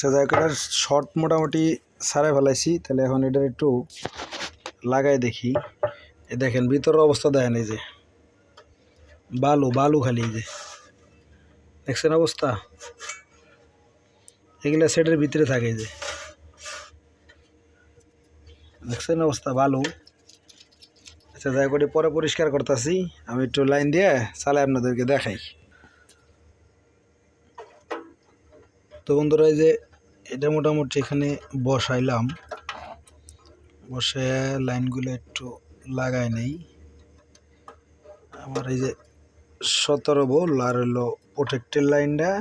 আচ্ছা যাই হোক শর্ট মোটামুটি সারাই ফেলাইছি। তাহলে এখন এটার একটু লাগাই দেখি। এ দেখেন, ভিতরের অবস্থা দেখেন এই যে। বালু বালু খালি এই যে। দেখছেন অবস্থা? এগুলা সেটের ভিতরে থাকে যে। দেখছেন অবস্থা, বালু? আচ্ছা যাই করে পরে পরিষ্কার করতেছি। আমি একটু লাইন দিয়ে চালাই আপনাদেরকে দেখাই। তো বন্ধুরা, এই যে এটা মোটামুটি এখানে বসাইলাম। বসে লাইনগুলো একটু লাগাই নেই। আমার এই যে সতেরো বোল আর হলো প্রোটেক্টের লাইনটা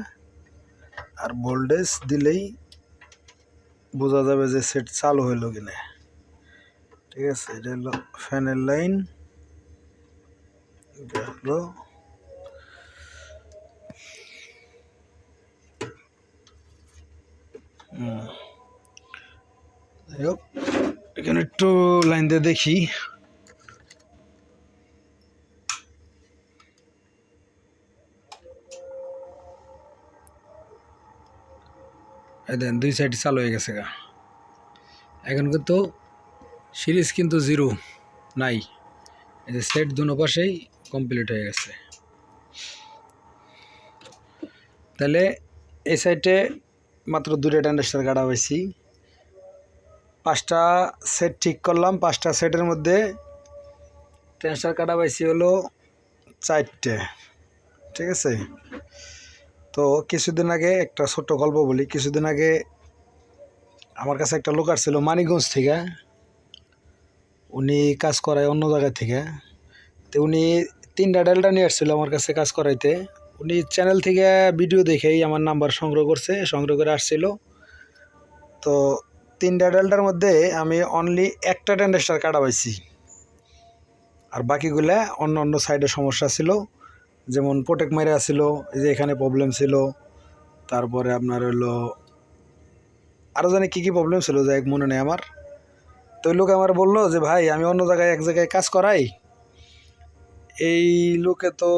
আর ভোল্টেজ দিলেই বোঝা যাবে যে সেট চালু হইল কিনা। ঠিক আছে, এটা হলো ফ্যানের লাইন এটা হলো যাই হোক এখানে একটু লাইন দিয়ে দেখি। দেন, দুই সাইড চালু হয়ে গেছে গা। এখন কিন্তু সিরিজ কিন্তু জিরো নাই। এই যে সেট দুনো পাশেই কমপ্লিট হয়ে গেছে। তাহলে এই সাইডে মাত্র দুটো ট্যান্ডাস্টার কাটা হয়েছি। পাঁচটা সেট ঠিক করলাম, পাঁচটা সেটের মধ্যে ট্যান্ডাস্টার কাটা পাইছি হলো চারটে, ঠিক আছে? তো কিছুদিন আগে একটা ছোট্ট গল্প বলি, কিছুদিন আগে আমার কাছে একটা লোক আসছিল মানিকগঞ্জ থেকে। উনি কাজ করায় অন্য জায়গা থেকে। তো উনি তিনটা ডেলটা নিয়ে আসছিল আমার কাছে কাজ করাইতে। উনি চ্যানেল থেকে ভিডিও দেখেই আমার নাম্বার সংগ্রহ করছে, সংগ্রহ করে আসছিল। তো তিনটা ডেল্টার মধ্যে আমি অনলি একটা ট্যান্ডেস্টার কাটা পাইছি। আর বাকিগুলা অন্য অন্য সাইডে সমস্যা ছিল, যেমন প্রোটেক্ট মেরে আসছিল যে এখানে প্রবলেম ছিল। তারপরে আপনার হলো আরও জানি কী কী প্রবলেম ছিল, যাই মনে নেই আমার। তো ওই লোক আমার বলল যে, ভাই, আমি অন্য জায়গায় এক জায়গায় কাজ করাই। এই লোকে তো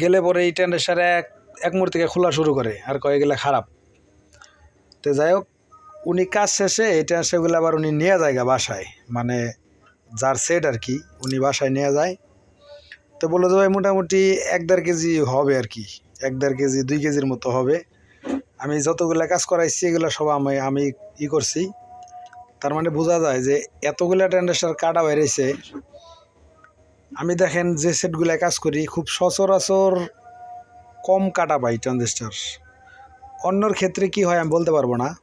গেলে পরে এই টেন্ডার এক এক মুহূর্ত থেকে খোলা শুরু করে, আর কয়ে গেলে খারাপ। তো যাই হোক, উনি কাজ শেষে এই টেন্ডারগুলো আবার উনি নিয়ে যায় বাসায়। মানে যার সেট আর কি, উনি বাসায় নিয়ে যায়। তো বলল যে, ভাই, মোটামুটি এক দেড় কেজি হবে আর কি, এক দেড় কেজি, দুই কেজির মতো হবে। আমি যতগুলা কাজ করাইছি, এগুলো সব আমি আমি ই করছি। তার মানে বোঝা যায় যে, এতগুলা ট্রান্ডাস্টার কাটা বেরিয়েছে আমি দেখেন যে সেটগুলা কাজ করি, খুব সচরাচর কম কাটা পাই ট্রানজিস্টার। অন্যর ক্ষেত্রে কি হয় আমি বলতে পারব না।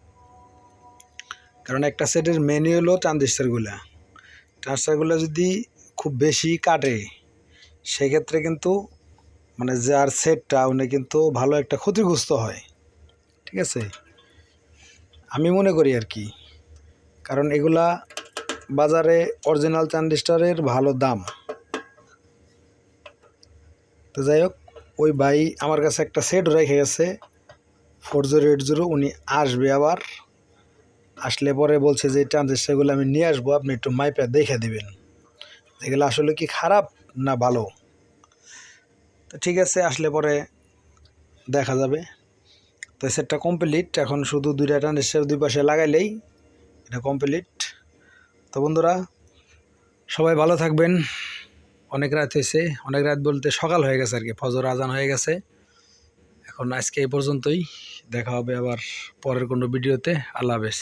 কারণ একটা সেটের হলো ট্রানজিস্টারগুলা। ট্রানজিস্টারগুলো যদি খুব বেশি কাটে, সেক্ষেত্রে কিন্তু মানে যার সেটটা উনি কিন্তু ভালো একটা ক্ষতিগ্রস্ত হয়। ঠিক আছে? আমি মনে করি আর কি। কারণ এগুলা বাজারে অরিজিনাল ট্রানজিস্টারের ভালো দাম। তো যাই হোক, ওই ভাই আমার কাছে একটা সেট রেখে গেছে। ফোর জিরো এইট জিরো উনি আসবে আবার। আসলে পরে বলছে যে ট্রানজিস্টারগুলো আমি নিয়ে আসব, আপনি একটু মাইপে দেখে দিবেন। এগুলো আসলে কি খারাপ না ভালো? তো ঠিক আছে, আসলে পরে দেখা যাবে। তো সেটটা কমপ্লিট এখন শুধু দুইটা ট্রানজিস্টার দুই পাশে লাগাইলেই এটা কমপ্লিট তো বন্ধুরা, সবাই ভালো থাকবেন। অনেক রাত হয়েছে, অনেক রাত বলতে সকাল হয়ে গেছে আর কি ফজর, আজান হয়ে গেছে। এখন আজকে এই পর্যন্তই, দেখা হবে আবার পরের কোনো ভিডিওতে, আল্লাহ হাফেজ।